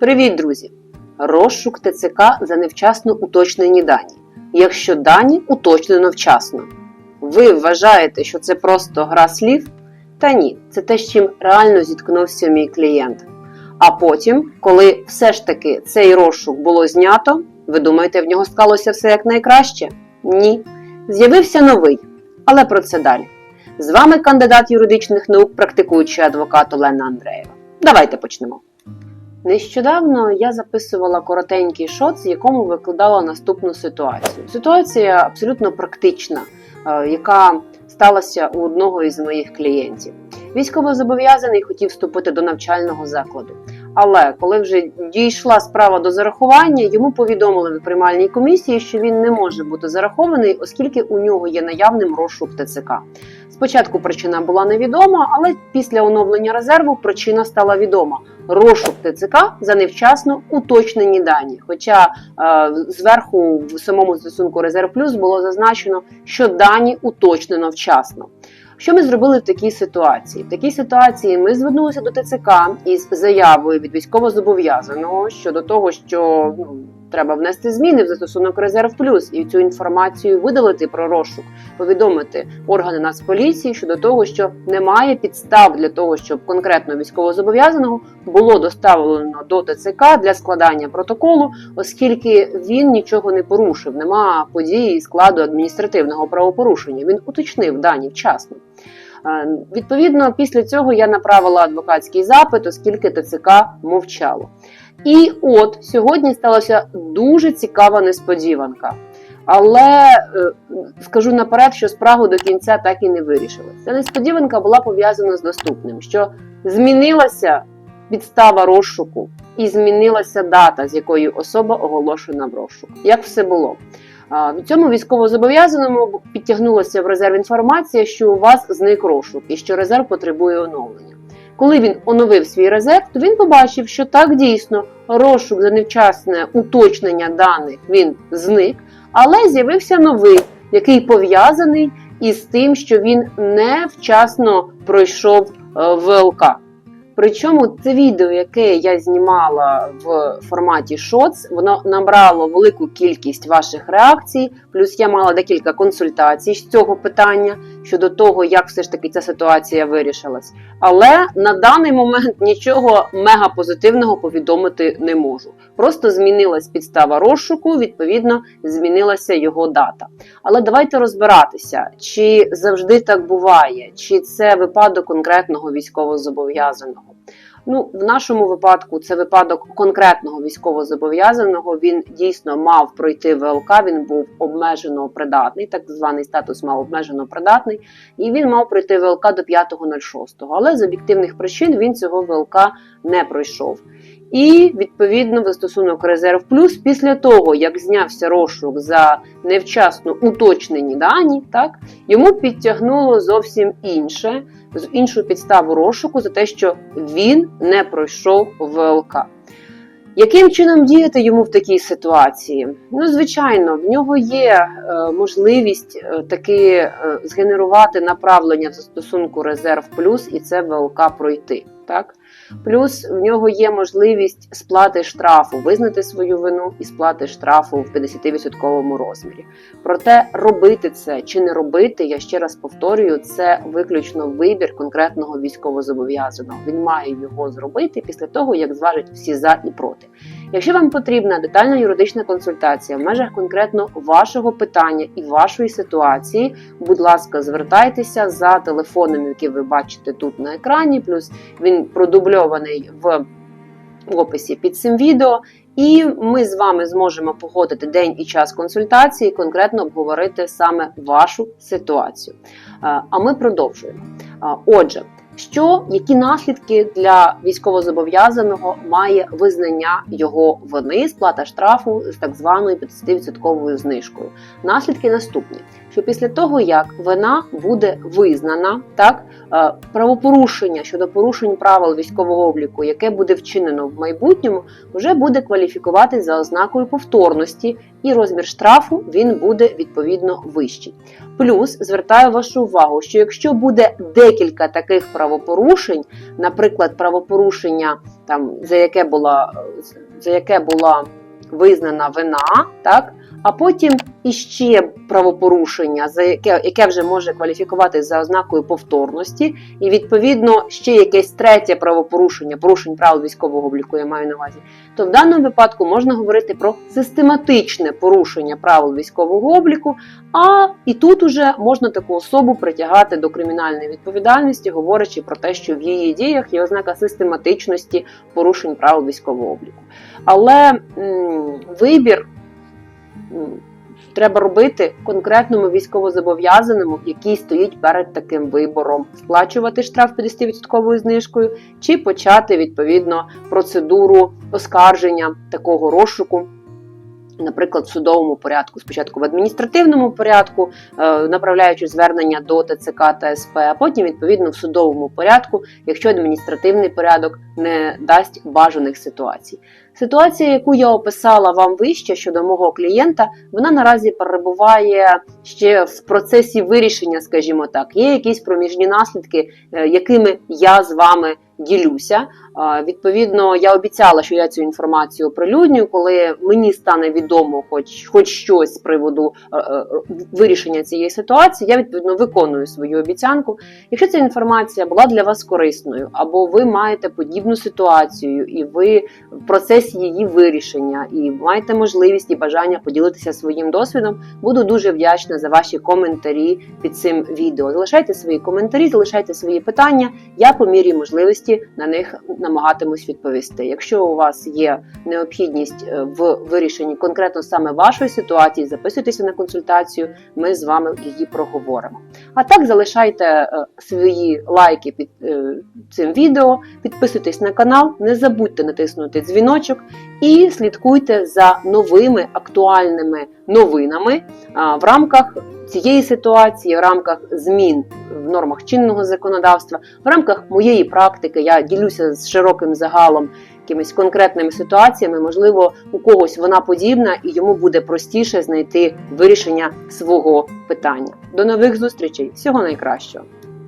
Привіт, друзі! Розшук ТЦК за невчасно уточнені дані. Якщо дані уточнено вчасно. Ви вважаєте, що це просто гра слів? Та ні, це те, з чим реально зіткнувся мій клієнт. А потім, коли все ж таки цей розшук було знято, ви думаєте, в нього склалося все як найкраще? Ні. З'явився новий, але про це далі. З вами кандидат юридичних наук, практикуючий адвокат Олена Андреєва. Давайте почнемо. Нещодавно я записувала коротенький шот, з якому викладала наступну ситуацію. Ситуація абсолютно практична, е, яка сталася у одного із моїх клієнтів. Військовозобов'язаний хотів вступити до навчального закладу. Але коли вже дійшла справа до зарахування, йому повідомили в приймальній комісії, що він не може бути зарахований, оскільки у нього є наявним розшук ТЦК. Спочатку причина була невідома, але після оновлення резерву причина стала відома: розшук ТЦК за невчасно уточнені дані. Хоча е, зверху в самому застосунку Резерв Плюс було зазначено, що дані уточнено вчасно. Що ми зробили в такій ситуації? В такій ситуації ми звернулися до ТЦК із заявою від військовозобов'язаного щодо того, що ну, треба внести зміни в застосунок Резерв Плюс і цю інформацію видалити про розшук, повідомити органи Нацполіції щодо того, що немає підстав для того, щоб конкретно військовозобов'язаного було доставлено до ТЦК для складання протоколу, оскільки він нічого не порушив, нема події складу адміністративного правопорушення. Він уточнив дані вчасно. Е, Відповідно, після цього я направила адвокатський запит, оскільки ТЦК мовчало. І от сьогодні сталася дуже цікава несподіванка. Але е, скажу наперед, що справу до кінця так і не вирішили. Ця несподіванка була пов'язана з наступним: що змінилася підстава розшуку і змінилася дата, з якою особа оголошена в розшук. Як все було? В цьому військовозобов'язаному підтягнулася в резерв інформація, що у вас зник розшук і що резерв потребує оновлення. Коли він оновив свій резерв, то він побачив, що так дійсно розшук за невчасне уточнення даних він зник, але з'явився новий, який пов'язаний із тим, що він невчасно пройшов е, ВЛК. Причому це відео, яке я знімала в форматі Shots, воно набрало велику кількість ваших реакцій. Плюс я мала декілька консультацій з цього питання щодо того, як все ж таки ця ситуація вирішилась. Але на даний момент нічого мега позитивного повідомити не можу. Просто змінилась підстава розшуку, відповідно, змінилася його дата. Але давайте розбиратися, чи завжди так буває, чи це випадок конкретного військовозобов'язаного. Ну, в нашому випадку це випадок конкретного військовозобов'язаного. Він дійсно мав пройти ВЛК, він був обмежено придатний, так званий статус мав обмежено придатний, і він мав пройти ВЛК до 5.06. Але з об'єктивних причин він цього ВЛК не пройшов. І відповідно застосунок Резерв Плюс після того, як знявся розшук за невчасно уточнені дані, так йому підтягнуло зовсім інше, з іншу підставу розшуку за те, що він не пройшов ВЛК. Яким чином діяти йому в такій ситуації? Ну, звичайно, в нього є е, можливість е, таки е, згенерувати направлення в застосунку Резерв Плюс і це ВЛК пройти. Так? Плюс в нього є можливість сплати штрафу, визнати свою вину і сплати штрафу в 50% розмірі. Проте робити це чи не робити, я ще раз повторюю, це виключно вибір конкретного військовозобов'язаного. Він має його зробити після того, як зважить всі за і проти. Якщо вам потрібна детальна юридична консультація в межах конкретно вашого питання і вашої ситуації, будь ласка, звертайтеся за телефоном, який ви бачите тут на екрані. Плюс він продубльований в описі під цим відео. І ми з вами зможемо погодити день і час консультації, конкретно обговорити саме вашу ситуацію. А ми продовжуємо. Отже, що які наслідки для військовозобов'язаного має визнання його вини, сплата штрафу з так званою 50% знижкою? Наслідки наступні: що після того, як вина буде визнана, так е, правопорушення щодо порушень правил військового обліку, яке буде вчинено в майбутньому, вже буде кваліфікувати за ознакою повторності, і розмір штрафу він буде відповідно вищий. Плюс звертаю вашу увагу, що якщо буде декілька таких правопорушень, наприклад, правопорушення там за яке була за яке була визнана вина, так? А потім іще правопорушення, за яке, яке вже може кваліфікуватися за ознакою повторності, і відповідно ще якесь третє правопорушення, порушень правил військового обліку, я маю на увазі, то в даному випадку можна говорити про систематичне порушення правил військового обліку. А і тут уже можна таку особу притягати до кримінальної відповідальності, говорячи про те, що в її діях є ознака систематичності порушень правил військового обліку. Але м, вибір треба робити конкретному військовозобов'язаному, який стоїть перед таким вибором, сплачувати штраф 50% знижкою, чи почати відповідно процедуру оскарження такого розшуку. Наприклад, в судовому порядку, спочатку в адміністративному порядку, е, направляючи звернення до ТЦК та СП, а потім відповідно в судовому порядку, якщо адміністративний порядок не дасть бажаних ситуацій. Ситуація, яку я описала вам вище щодо мого клієнта, вона наразі перебуває ще в процесі вирішення, скажімо так. Є якісь проміжні наслідки, е, якими я з вами ділюся. Відповідно, я обіцяла, що я цю інформацію оприлюднюю, коли мені стане відомо, хоч хоч щось з приводу е, е, вирішення цієї ситуації. Я відповідно виконую свою обіцянку. Якщо ця інформація була для вас корисною, або ви маєте подібну ситуацію, і ви в процесі її вирішення, і маєте можливість і бажання поділитися своїм досвідом, буду дуже вдячна за ваші коментарі під цим відео. Залишайте свої коментарі, залишайте свої питання. Я по мірі можливості на них намагатимусь відповісти. Якщо у вас є необхідність е, в вирішенні конкретно саме вашої ситуації, записуйтеся на консультацію, ми з вами її проговоримо. А так залишайте е, свої лайки під е, цим відео, підписуйтесь на канал, не забудьте натиснути дзвіночок і слідкуйте за новими актуальними новинами в рамках цієї ситуації, в рамках змін в нормах чинного законодавства, в рамках моєї практики я ділюся з широким загалом якимись конкретними ситуаціями. Можливо, у когось вона подібна, і йому буде простіше знайти вирішення свого питання. До нових зустрічей! Всього найкращого!